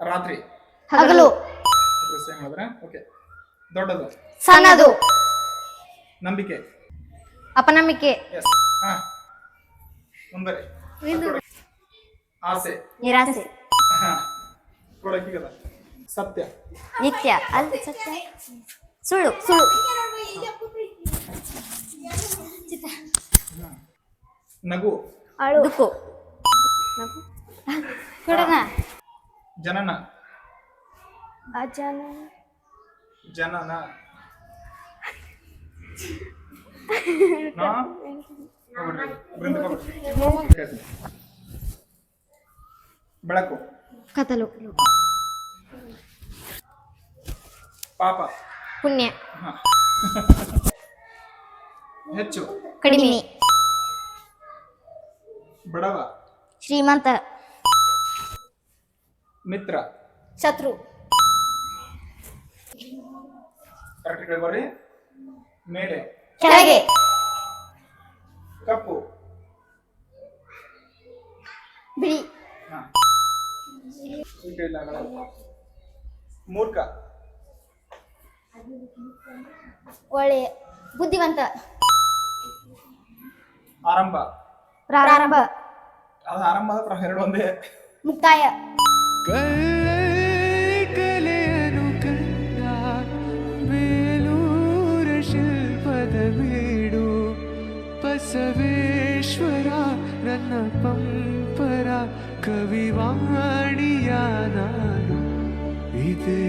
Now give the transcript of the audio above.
ರಾತ್ರಿ. ಹಗಲು. ಸೇಮ್ ಆದ್ರೆ? ಓಕೆ ದೊಡ್ಡದು. ಸಣ್ಣದು. ನಂಬಿಕೆ. ಅಪನಂಬಿಕೆ. ಎಸ್ ಹಾ. ಮುಂಬರಿ ಆಸೆ. ನಿರಾಸೆ. ಹಾ. ಕೊಡಕ್ಕಿಗದ ಸತ್ಯ. ನಿತ್ಯ. ಅಲ್ಲ ಸತ್ಯ? ಸುಳ್ಳು. ಸುಳ್ಳು. ನಗು. ಅಳು ನಗು. ಕೊಡೋಣ. ಜನನ. ಅಜನ ಜನನ. ಬೆಳಕು. ಕತ್ತಲು. ಪಾಪ. ಪುಣ್ಯ. ಹಾ. ಹೆಚ್ಚು. ಕಡಿಮೆ. ಬಡವ. ಶ್ರೀಮಂತ. ಮಿತ್ರ. ಶತ್ರು. ಕರೆಕ್ಟ್ ಬರ್ರಿ ಮೇಲೆ. ಕೆಳಗೆ. ಕಪ್ಪು. ಬಿಳಿ. ಹಾ. ಇಲ್ಲ, ಆಗಲ್ಲ. ಮೂರ್ಖ. ಒಳ್ಳೆ ಬುದ್ಧಿವಂತ. ಆರಂಭ. ಪ್ರಾರಂಭ. ಅದು ಆರಂಭ ಆದ ಪ್ರ- ಎರಡು ಒಂದೇ. ಮುಕ್ತಾಯ. ಬಸವೇಶ್ವರ ನನ್ನ ಪಂಪರ ಕವಿವಾಣಿಯ ನಾನು ಇದೇ